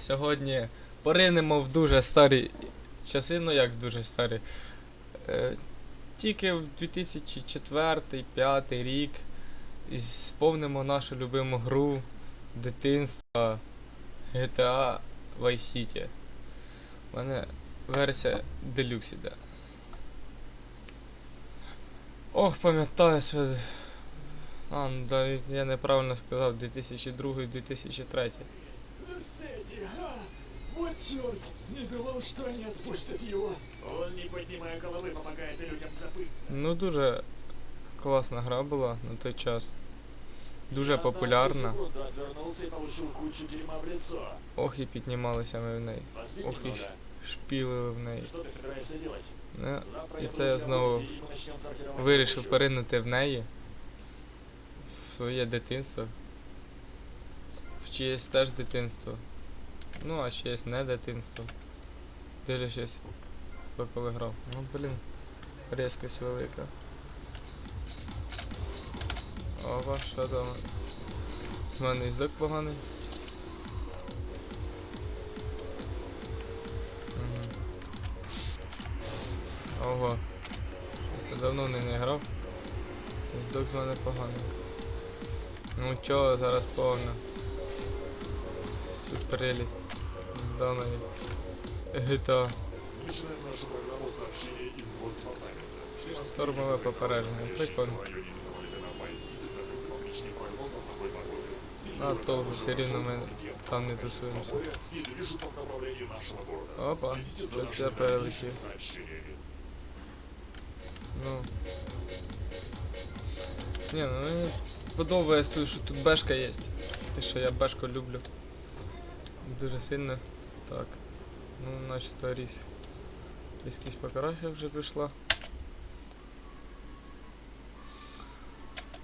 сьогодні поринемо в дуже старі часи, ну як дуже старі. Е, тільки в 2004-2005 рік і сповнимо нашу любиму гру дитинства GTA Vice City. У мене версія Deluxe іде. Ох, пам'ятаю себе. А, ну да, я неправильно сказав, 2002-2003. Мерседи, а! Вот черт! Не думал, что они отпустят его. Он, не поднимая головы, помогает людям забыться. Ну, дуже класна гра була на той час. Дуже популярна. Секунду отвернулся и получил кучу дерьма в лицо. Ох і піднімалися ми в неї. Поспи Ох і немного. шпілили в неї. Что ты собираешься делать? Ну, Завтра і я це я буду тебя знову вывести, и мы начнем сортировать вирішив добычу. поринути в неї. В своє дитинство. В чиєсь теж дитинство. Ну, а чиєсь не дитинство. Дивлячись, хто коли грав. Ну, блін, різкость велика. Опа, що там? З мене іздок поганий. Ого. Я давно не, не грав. Здох з мене поганий. Ну чого, зараз повно. Всю прелість даної GTA. Начинаем нашу программу сообщения из Госдепартамента. Все мосты Штормове попередження. находящиеся Прикольно. в районе метрополитена Вайс-Сити закрыты по причине прогноза плохой погоды. Сильный А ветер то уже все рівно прошел ми с там не Подъезда тусуємося. моря и движется в направлении нашего города. Опа, Следите за что-то нашими я пролетел. дальнейшими сообщениями. Ну. Ні, ну мені подобається, що тут бешка є. Те, що я бешку люблю. Дуже сильно. Так. Ну, значить, то різь. Різкість покраще вже пішла.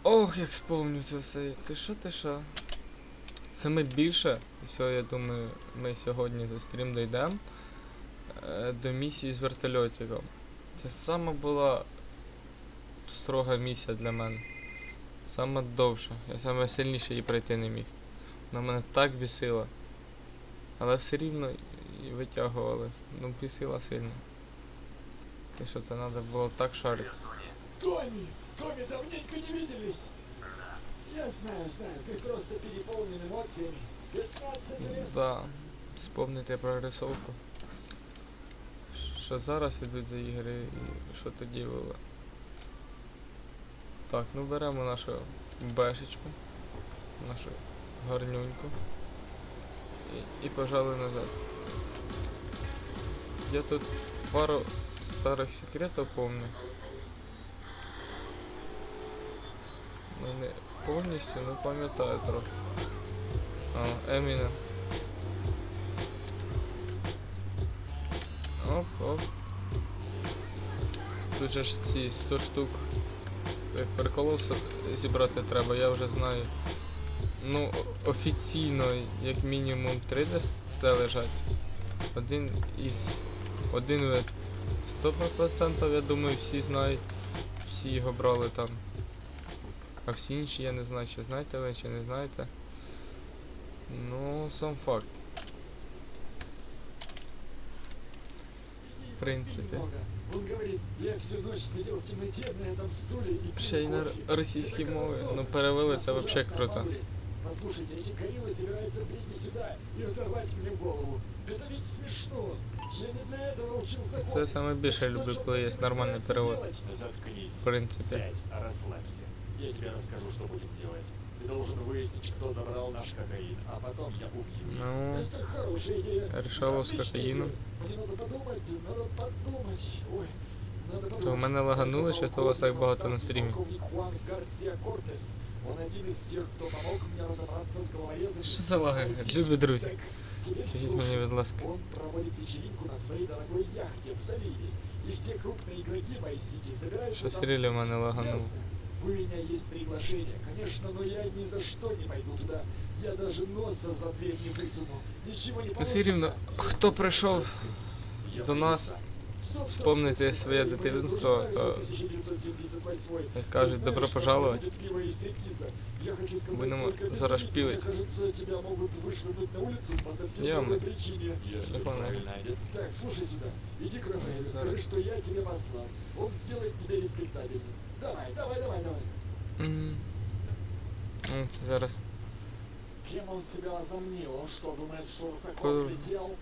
Ох, як сповню це все. Ти що, ти що? Саме більше, все, я думаю, ми сьогодні за стрім дійдемо е, до місії з вертольотиком. Це саме була строга місія для мене. Саме довша. Я саме сильніше її пройти не міг. Вона мене так бісила. Але все рівно і витягували. Ну, бісила сильно. Те, що це треба було так шарити. Томми! Томми, давненько не виделись! Я знаю, знаю, ты просто переполнен эмоциями. 15 лет. Да, сповнити прорисовку. Що зараз ідуть за ігри і що тоді було. Так, ну беремо нашу бешечку, нашу гарнюньку. І, і пожали назад. Я тут пару старих секретів помню. Ну не повністю, ну пам'ятаю трохи. А, Еміна. Оп, оп. Тут же ж ці 100 штук. Як приколов со- зібрати треба, я вже знаю. Ну, офіційно, як мінімум 3 десь лежать. Один із. Один ви 100% я думаю, всі знають. Всі його брали там. А всі інші я не знаю, чи знаєте ви, чи не знаєте. Ну, сам факт. В пил Ще й на російській мові. Ну перевели це ужасно круто. обманули. Послушайте, эти Карелы собираются прийти сюда и оторвать мне голову. Это ведь смешно. Я не для этого учился Це саме більше люблю, коли є нормальний перевод. Заткнись. В принципе. Сядь, расслабься. Я тебе расскажу, что будем делать. Ты должен выяснить, кто забрал наш кокаин, а потом я убью их. Ну, Это хорошая идея. Решало Это с отличная кокаином. идея. Мне надо подумать, надо подумать. Ой, надо подумать. То в мене лагануло, що то у вас так багато на стрімі. Полковник Хуан Гарсия Кортес. Он один из тех, кто помог. Що за лаги? Любі друзі. Скажіть мені, будь ласка. Он проводит вечеринку на своей дорогой яхте в заливе. И все крупные игроки Vice-City собираются Щось там реально в мене лагануло. У меня есть приглашение, конечно, но я ни за что не пойду туда. Я даже носа за дверь не высуну. Ничего не получится. все рівно, хто прийшов до нас, вспомнити своє дитинство, то як кажуть, добро пожаловать. Будемо зараз пілить. Йоми. Телефони. Ну, так, слушай сюда. Иди к Рафаэлю, скажи, что я тебе послал. Он сделает тебя респектабельным. Давай, давай, давай, давай. Угу. Зараз. Кем он себя возомнил? Он что, думает, что высоко слетел?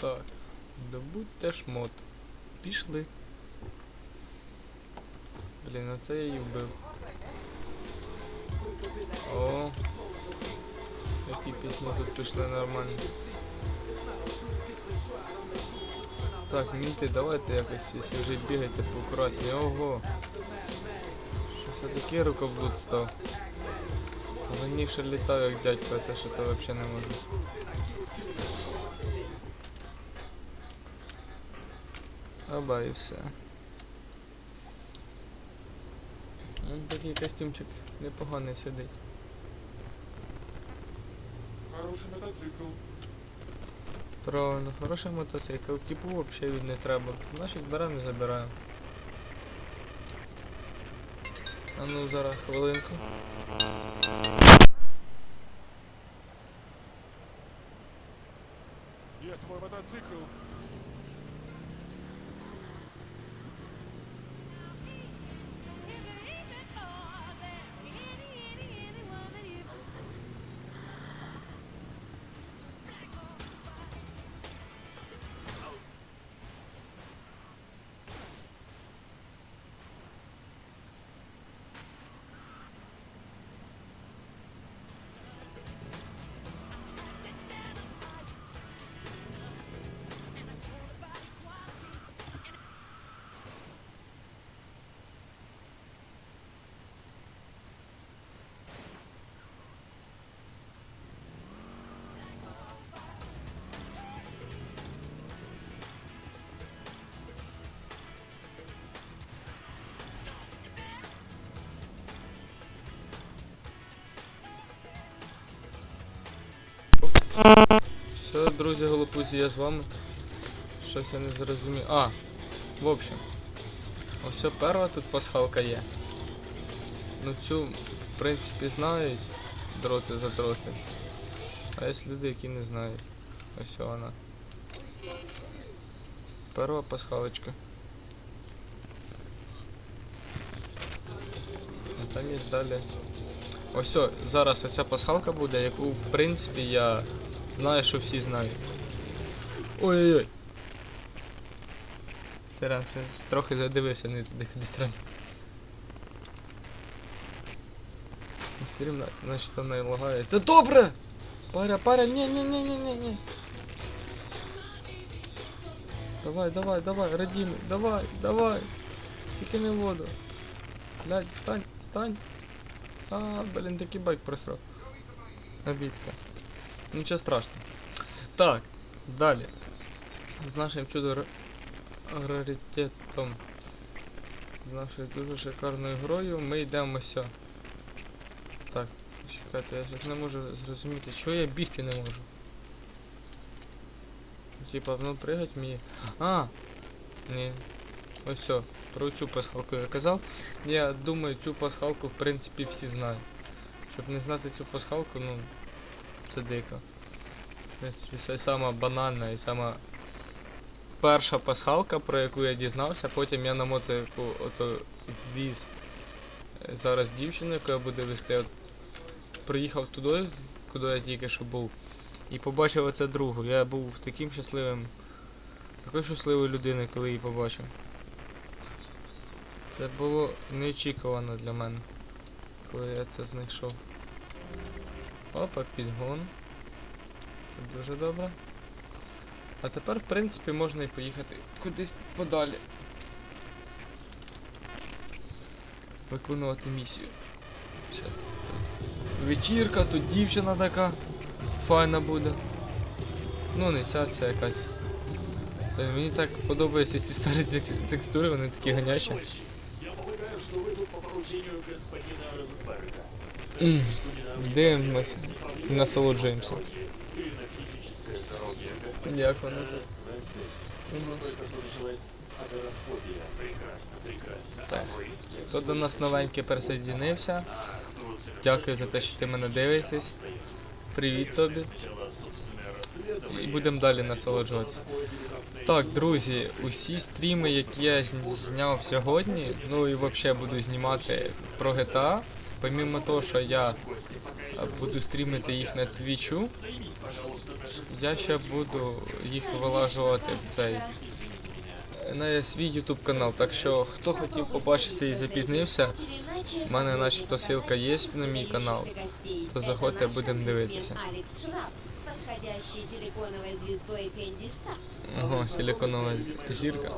Так. Добудьте шмот. Пішли. Блін, ну це я її вбив. О. Які пісні тут пішли нормальні. Так, мінти, давайте якось, якщо вже бігайте поаккуратні. Ого. Що це таке рукоблуд став? Раніше літав як дядько, це що то взагалі не можу. Оба і все. Ну, такий костюмчик непоганий сидить. Хороший мотоцикл. Правильно, хороший мотоцикл, типу взагалі від не треба. Значить беремо і забираємо. А ну зараз хвилинку. Где твой мотоцикл? Друзі, голопузі, я з вами. Щось я не зрозумів. А, в общем. Ось перша тут пасхалка є. Ну цю, в принципі, знають дроти за дроти. А є люди, які не знають. Ось вона. Перша пасхалочка. А там є далі. Ось зараз оця пасхалка буде, яку в принципі я знаю, що всі знають. Ой-ой-ой. Щось трохи задивився не туди, куди треба. Все рівно, значить вона лагає. Це добре! Паря, паря, ні, ні, ні, ні, ні, ні. Давай, давай, давай, родимый, давай, давай. Тільки не воду. Блядь, встань, встань. А, блін, такий байк просрав. Обідка. Нічого страшного. Так, далі. З нашим чудо ра- раритетом. З нашою дуже шикарною грою ми йдемо сьо. Так, чекайте, я щось не можу зрозуміти, чого я бігти не можу. Типа, ну пригать мені. А! Ні. Ось все. Про цю пасхалку я казав. Я думаю, цю пасхалку в принципі всі знають. Щоб не знати цю пасхалку, ну. Це дико. В принципі, це сама банальна і сама перша пасхалка, про яку я дізнався, потім я на мотику ото віз зараз дівчину, яку я буду вести. От приїхав туди, куди я тільки що був, і побачив оце другу. Я був таким щасливим, такою щасливою людиною, коли її побачив. Це було неочікувано для мене, коли я це знайшов. Опа, підгон. Дуже добре. А тепер, в принципі, можна і поїхати кудись подалі. Виконувати місію. Все, тут вечірка, тут дівчина така файна буде. Ну, не ця, це якась. Е, Мені так подобаються ці старі текстури, вони такі ганящі. Я полагаю, вы тут по поручению господина Розенберга. Дивимося. Насолоджуємося. Прекрасно, прекрасно. Так. А вы? Я Хто до нас новенький присоединився, дякую за те, що ти мене дивитесь. Привіт тобі. І будемо далі насолоджуватися. Так, друзі, усі стріми, які я зняв сьогодні, ну і взагалі буду знімати про GTA Помимо того, що я а, буду стрімити їх на твічу, я ще буду їх вилажувати в цей на свій YouTube канал. Так що хто хотів побачити і запізнився, в мене начебто ссылка є на мій канал, то заходьте, будемо дивитися. ого, силиконова з- зірка.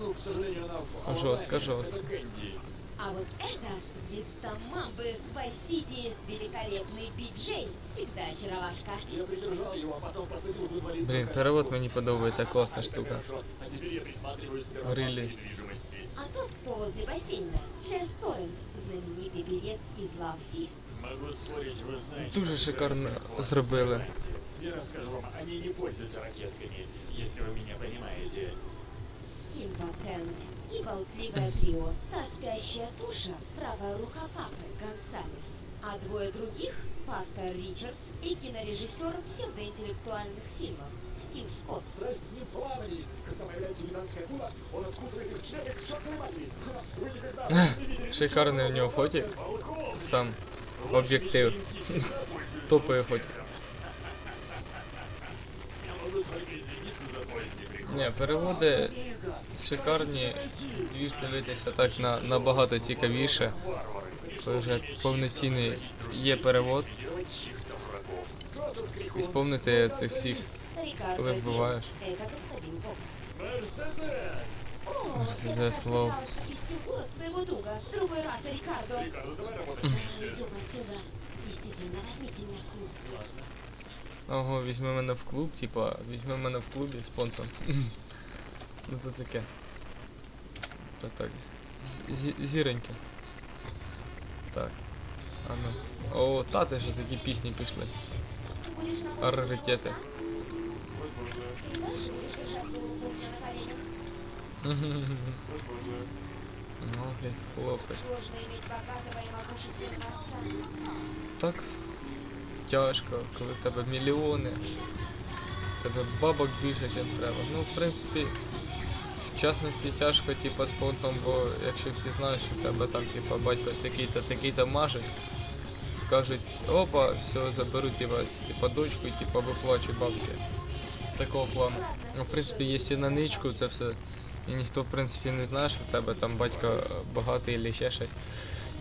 Ну, к сожалению, она в- Жестко, это жестко. Кэнди. А вот это звезда Мамбы Вайсити, великолепный биджей, всегда очаровашка. Я придержал его, а потом посадил в инвалидную Блін, колесо. перевод мені подобається, класна штука. Хорошо. А теперь я присматриваюсь к первоклассной Really? недвижимости. А тот, кто возле бассейна, Чес Торрент, знаменитый певец из Love Fist. Могу спорить, вы знаете... Дуже что шикарно такое зробили. классная Я расскажу вам, они не пользуются ракетками, если вы меня понимаете. Импотент и болтливое трио. Та спящая туша, правая рука папы Гонсалес. А двое других – пастор Ричардс и кинорежиссер псевдоинтеллектуальных фильмов Стив Скотт. Страсть не в плавании. Когда появляется гигантская акула, он откусывает их члены к чертовой матери. Вы никогда не видели Шикарний у нього фотик. Сам Топовий успехом. фотик. поздний приход. Ні, переводи шикарні. Двіж дивитися так на, набагато цікавіше. Це вже повноцінний є перевод. Чьих-то врагов. І сповнити цих всіх. Рикардо Вы Диас бываешь. – это господин Бог. Мерседес! О, Мерседес я Лоу. собиралась отвезти в город своего друга, другой расы Рикардо. Рикардо, давай работать Мы вместе. идем отсюда. Действительно, возьмите меня в клуб. Ого, візьми мене в клуб, типа, візьми мене в клубі з понтом. ну то таке. То так. Зі- зіроньке. Так. А ну. О, та ти що такі пісні пішли. Раритети. Ну, блядь, хлопець. Так тяжко, коли в тебе мільйони. Тебе бабок більше, ніж треба. Ну, в принципі, в частності тяжко, типа, з понтом, бо якщо всі знають, що в тебе там, типа, батько такий-то, такий-то мажить, скажуть, опа, все, заберу, типа, типа дочку і типа виплачу бабки. Такого плану. Ну, в принципі, якщо на ничку це все. І ніхто, в принципі, не знає, що в тебе там батько багатий або ще щось.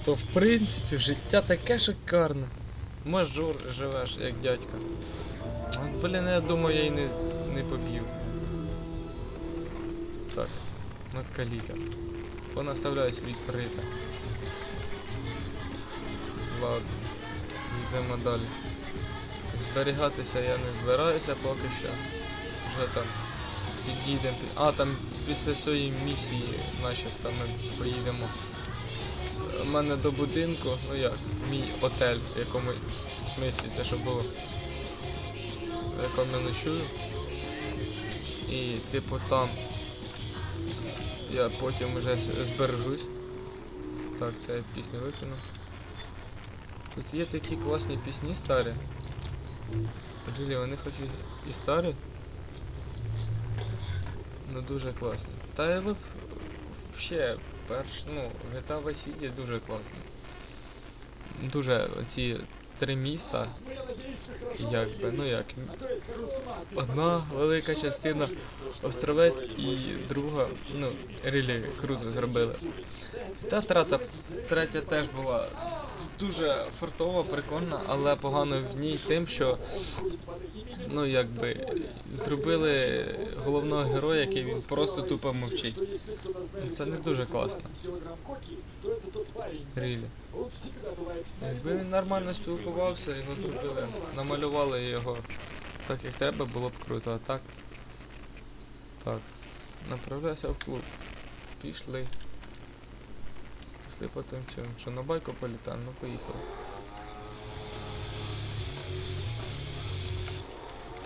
То в принципі життя таке шикарне. Мажор живеш, як дядька. От, блін, я думаю, я й не, не поб'ю. Так, от каліка. Понаставляюсь відкрите. Ладно, йдемо далі. Зберігатися я не збираюся поки що. Вже там підійдемо. А, там після цієї місії, начебто ми поїдемо. У мене до будинку, ну як, мій отель, в якому в смислі це що було. В якому я ночую. І типу там я потім вже збережусь. Так, це я пісню викину. Тут є такі класні пісні старі. Рілі, вони хоч і- старі. Ну дуже класні. Та я ви ще перш, ну, GTA Vice City дуже класний. Дуже оці три міста, якби, ну як. Одна велика частина Островець і друга, ну, рілі круто зробили. Та трата, третя теж була дуже фартова, прикольна, але погано в ній тим, що ну якби зробили головного героя, який він просто тупо мовчить. Ну, це не дуже класно. Рілі. Якби він нормально спілкувався, його зробили, намалювали його так як треба, було б круто, а так. Так. Направляйся в клуб. Пішли. Пішли потім що, що на байку політаємо, ну поїхали.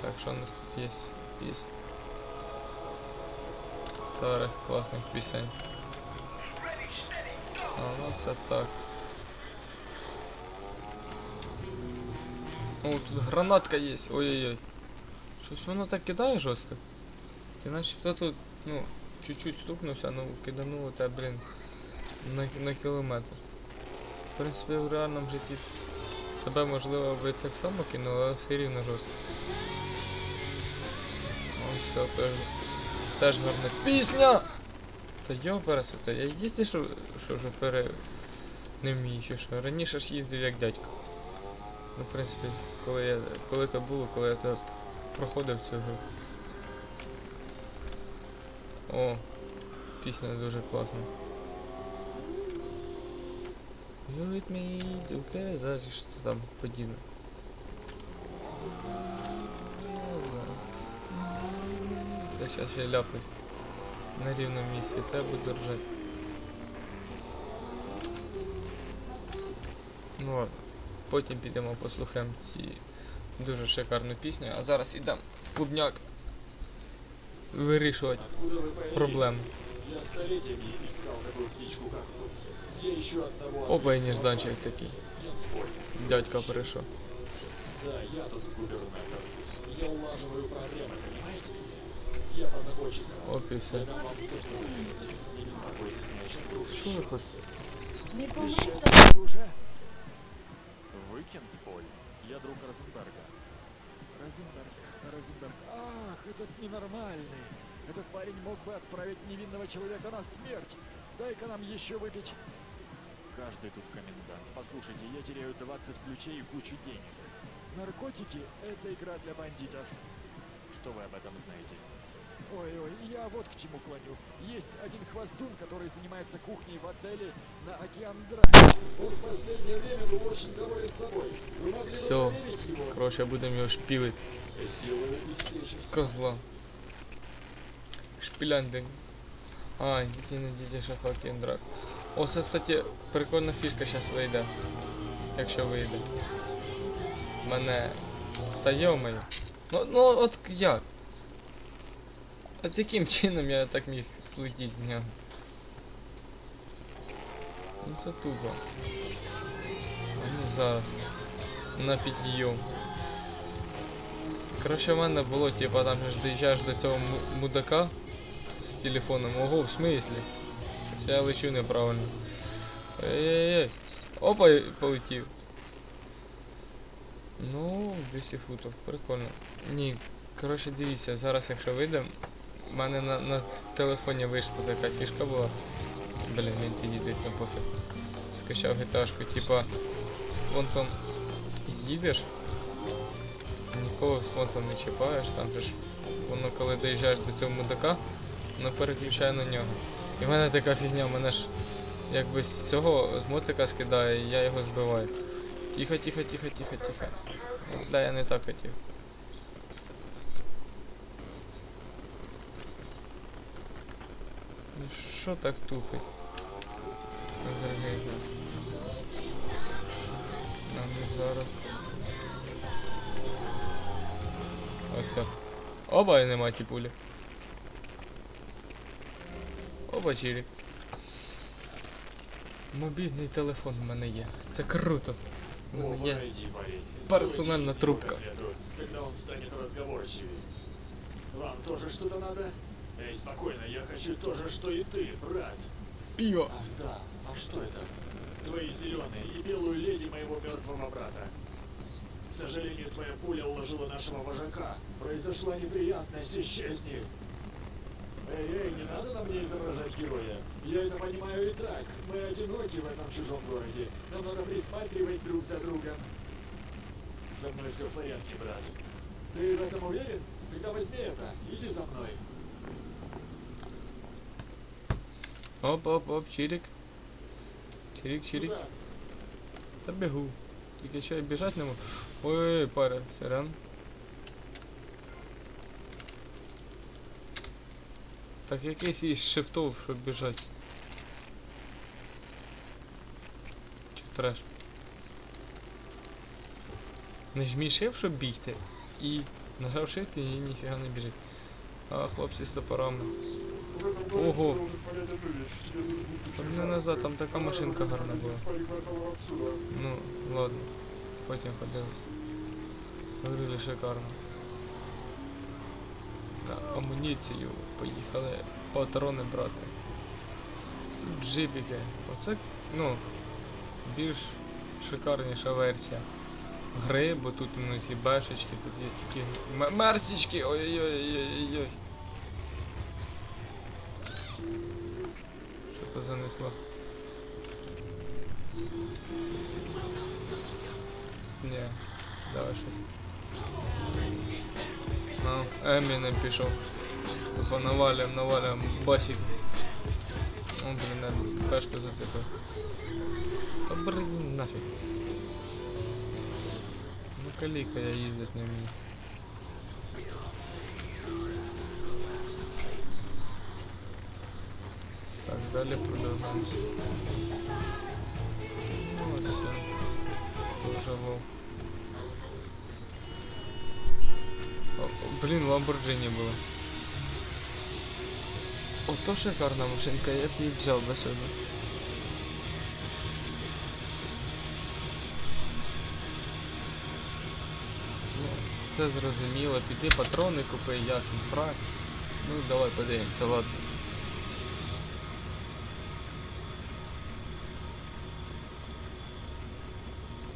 Так, що у нас тут є? Є старих класних пісень. А, ну це так. О, тут гранатка є. Ой-ой-ой. Щось воно так кидає жорстко. Ти начебто тут, ну, чуть-чуть стукнувся, ну кидануло тебе, блін, на, на кілометр. В принципі, в реальному житті тебе можливо би так само кинуло, але все рівно жорстко. О, все, теж, теж гарна пісня! Та йо пересете, я їздив, що, що вже пере... не вмію, чи що. Раніше ж їздив як дядько. Ну, в принципі, коли я. коли то було, коли я то проходив цю гру. О, пісня дуже класна. You with me, okay, зараз що там подібне. Я щас ще ляпаюсь. На рівному місці, це буду ржати. Ну ладно. Потім підемо послухаємо ці дуже шикарну пісню, а зараз ідемо в клубняк вирішувати Откуда вы появились? проблеми. Я столетиями искал такую птичку, как вы. Я ищу одного Опа, і ответственного нежданчик такий. Янспорь. Дядька перейшов. Да, я тут губернатор. Я улаживаю проблемы, понимаете? Я позабочусь о вас. Оп, все. Я дам вам все, что вы хотите. Не беспокойтесь ни о чем, дружище. Що ви хочете? Не уже? Выкенд, Поль. Я друг Розенберга. Розенберг, Розенберг. Ах, этот ненормальный. Этот парень мог бы отправить невинного человека на смерть. Дай-ка нам еще выпить. Каждый тут комендант. Послушайте, я теряю 20 ключей и кучу денег. Наркотики – это игра для бандитов. Что вы об этом знаете? Ой-ой, я вот к чему клоню. Есть один хвостун, который занимается кухней в отеле на Океан Драйв. Он в последнее время был очень доволен собой. Вы могли бы Всё. проверить его? Коротше, будемо його шпілити. Сделаю из встречи с Козла. Шпіляндинг. А, діти не діти шафаки драк. О, це, кстати, прикольна фішка зараз вийде. Якщо вийде. Мене. Та йомаю. Ну, ну от як? От яким чином я так міг злетіти з нього? Ну це тупо. А ну зараз. На підйом. Коротше, в мене було, типа, там ж доїжджаєш до цього мудака з телефоном. Ого, в смислі? Це я лечу неправильно. Ей-ей-ей. Опа, полетів. Ну, 200 футів, прикольно. Ні, коротше, дивіться, зараз якщо вийдемо, в мене на, на телефоні вийшла така фішка була. Блін, він ти їде, не пофіг. Скачав гіташку, типа, з понтом їдеш, нікого з понтом не чіпаєш, там же ж воно коли доїжджаєш до цього мудака, воно переключає на нього. І в мене така фігня, мене ж якби з цього з мотика скидає, і я його збиваю. Тихо, тихо, тихо, тихо, тихо. Бля, я не так хотів. Ну що так тупить? Розрегайся. Нам не зараз. Ось. Оба і нема ті пулі. Оба чирік. Мобільний телефон в мене є. Це круто. В мене є. Персональна трубка. Вам тоже что-то надо? Эй, спокойно, я хочу то же, что и ты, брат. Пиво. Ах, да. А что это? Твои зеленые и белую леди моего мертвого брата. К сожалению, твоя пуля уложила нашего вожака. Произошла неприятность, исчезни. Эй, эй, не надо на мне изображать героя. Я это понимаю и так. Мы одиноки в этом чужом городе. Нам надо присматривать друг за другом. Со мной все в порядке, брат. Ты в этом уверен? Тогда возьми это. Иди за мной. Оп, оп, оп, чирик. Чирик, чирик. Сюда. Та бігу. Тільки що я біжать не можу. Ой, пара, сирен. Так якийсь із шифтов, щоб біжать. Чи треш? Не жмій shift, щоб бігти, і Нажав shift і ніфіга не біжить. А, хлопці з топорами. В этом городе Ого. должен понять одну вещь. Тебе нужно быть Там честным. не назад, там така машинка гарна була. Парень квартала отсюда. Ну, ладно. Потім подивимось. Говорили шикарно. На амуніцію поїхали патрони брати. Тут джипіки. Оце, ну, більш шикарніша версія гри, бо тут у нас і бешечки, тут є такі м- мерсічки. Ой-ой-ой-ой-ой. Що то занесло? Ні, давай щось. Ну, Емінем пішов. Опа, навалюємо, навалюємо. Басик. О, блін, я пешку зацепив. Та блін, нафіг. Ну каліка я їздить не вмію. Далі продовжуємося. Ось все. Тоже лов. О, блін, Ламборджині було. Ото шикарна машинка, я б її взяв би сьогодні. Ну, це зрозуміло, піти патрони купи, як їх. Ну давай подивимося, ладно.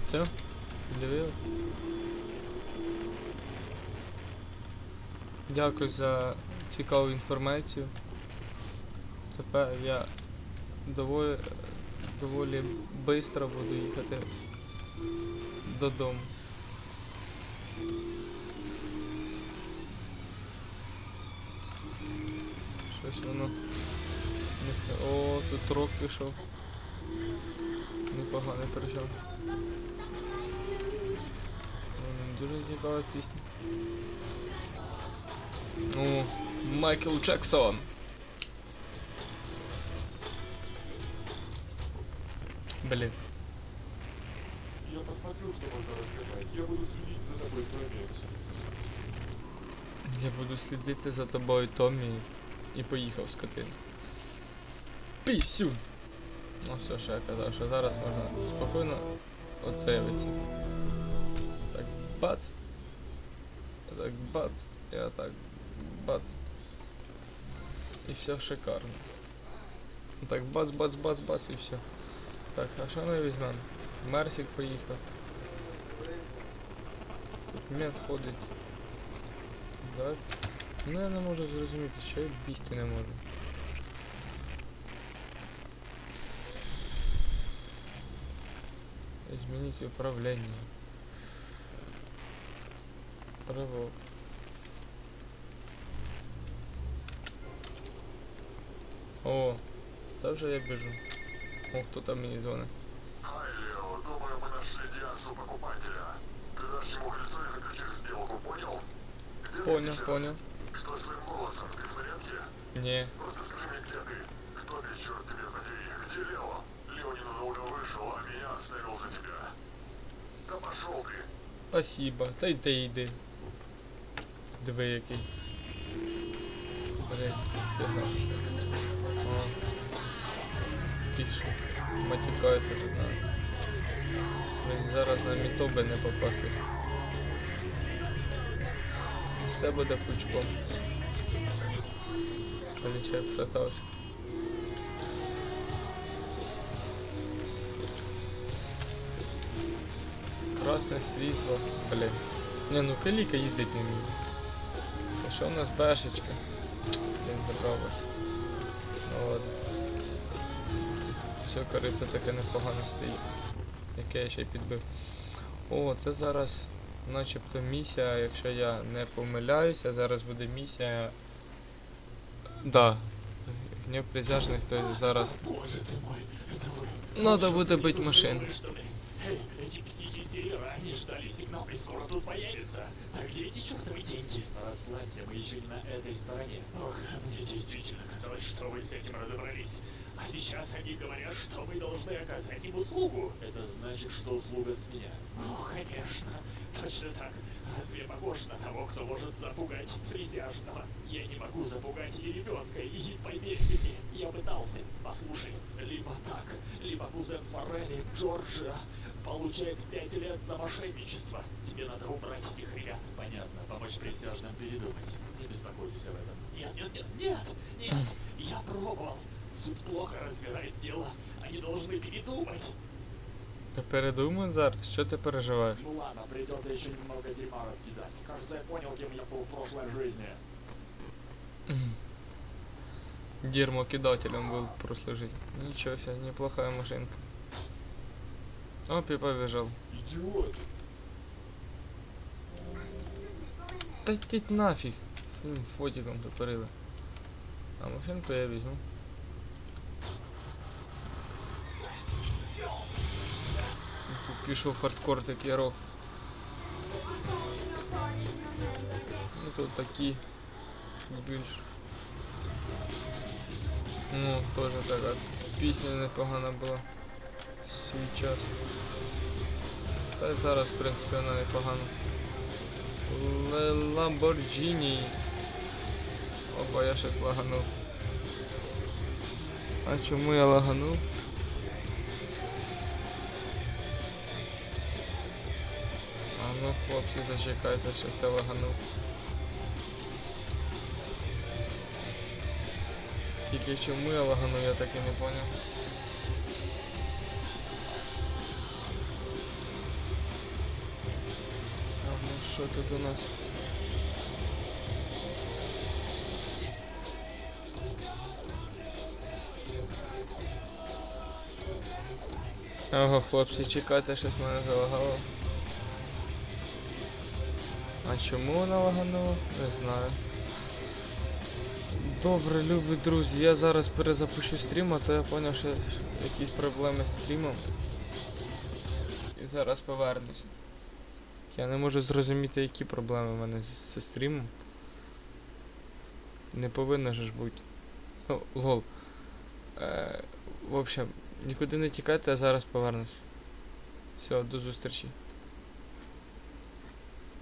Все? Подивили? Дякую за цікаву інформацію. Тепер я доволі, доволі швидко буду їхати додому. Щось воно. О, тут рок пішов. Непоганий причому. Дуже цікава пісня. О, Майкл Джексон. Блин. Я посмотрю, что можно разгадать. Я буду следить за тобой, Томми. Я буду слідити за тобою, Томмі, і поїхав скотина. Пісюн! Ну все, що я казав, що зараз можна спокійно оцелитися. Так, бац. Так, бац. І отак. Бац. І все шикарно. Так, бац, бац, бац, бац і все. Так, а що ми візьмемо? Мерсик поїхав. Тут мед ходить. Так. Ну я не можу зрозуміти, що я бігти не можу. Змініть управління. Ривок. О, це вже я біжу. О, хто там мені дзвонить. Хай, Лео, думаю, мы нашли Диасу покупателя. Ты дашь ему кольцо и заключишь сделку, понял? Где ты Понял, сейчас? понял. Что с твоим голосом? Ты в порядке? Ні. Просто скажи мне, где ты? Кто ты, черт тебя подери? Где Лео? Лео ненадолго вышел, а меня оставил за тебя. Да пошел ты. Спасибо. Та йди йди. Диви який. Блять, сигнал. О. Пише. Матюкаються тут нас. Блін, зараз на міту би не попастись. Все буде пучком. Полічай вшатався. Красне світло. Блін. Не, ну каліка їздить не вміє. А що у нас бешечка? Блін, забрав би. Ну ладно. Все, корито таке непогано стоїть. Яке я ще й підбив. О, це зараз начебто місія, якщо я не помиляюся, зараз буде місія. Да. Гнів присяжних, то зараз Боже ты мой, это вы. Надо Что, буде вы бить тут машину. Не на этой стороне. Ох, мне действительно казалось, что вы с этим разобрались. А сейчас они говорят, что вы должны оказать им услугу. Это значит, что услуга с меня. Ну, конечно. Точно так. Разве похож на того, кто может запугать фрезяжного? Я не могу запугать и ребенка, и поверьте мне, я пытался. Послушай, либо так, либо кузен Форели, Джорджа, получает пять лет за мошенничество. Тебе надо убрать этих ребят. Понятно, помочь присяжным передумать. Не беспокойтесь об этом. Нет, нет, нет, нет, нет, я пробовал. Суд плохо разбирает дело. Они должны передумать. Ти передумай зараз, що ти переживаєш? Ну ладно, придется еще немного дерьма раскидать. Кажется, я понял, кем я был в прошлой жизни. Дерьмокидателем был в прошлой жизни. Ничего себе, неплохая машинка. Оп, и побежал. Идиот. Та йдіть нафіг. Своїм фотиком тупорили. А машинку я візьму. Пішов хардкор такий рок. Ну тут такі більш. Ну, теж така пісня непогана була. В Свій час. Та й зараз, в принципі, вона непогана. Л- Lamborghini. Опа, я щось лаганув. А чому я лаганув? А ну, хлопці, зачекайте, щось я лаганув. Тільки чому я лаганув, я так і не поняв. Ну тут у нас? Ого, хлопці, чекайте, щось мене залагало. А чому вона лаганула? Не знаю. Добре, любі друзі, я зараз перезапущу стрім, а то я зрозумів, що якісь проблеми з стрімом. І зараз повернусь. Я не можу зрозуміти, які проблеми в мене зі стрімом. Не повинно ж бути. Ну, лол. Е, в общем, нікуди не тікайте, а зараз повернусь. Все, до зустрічі.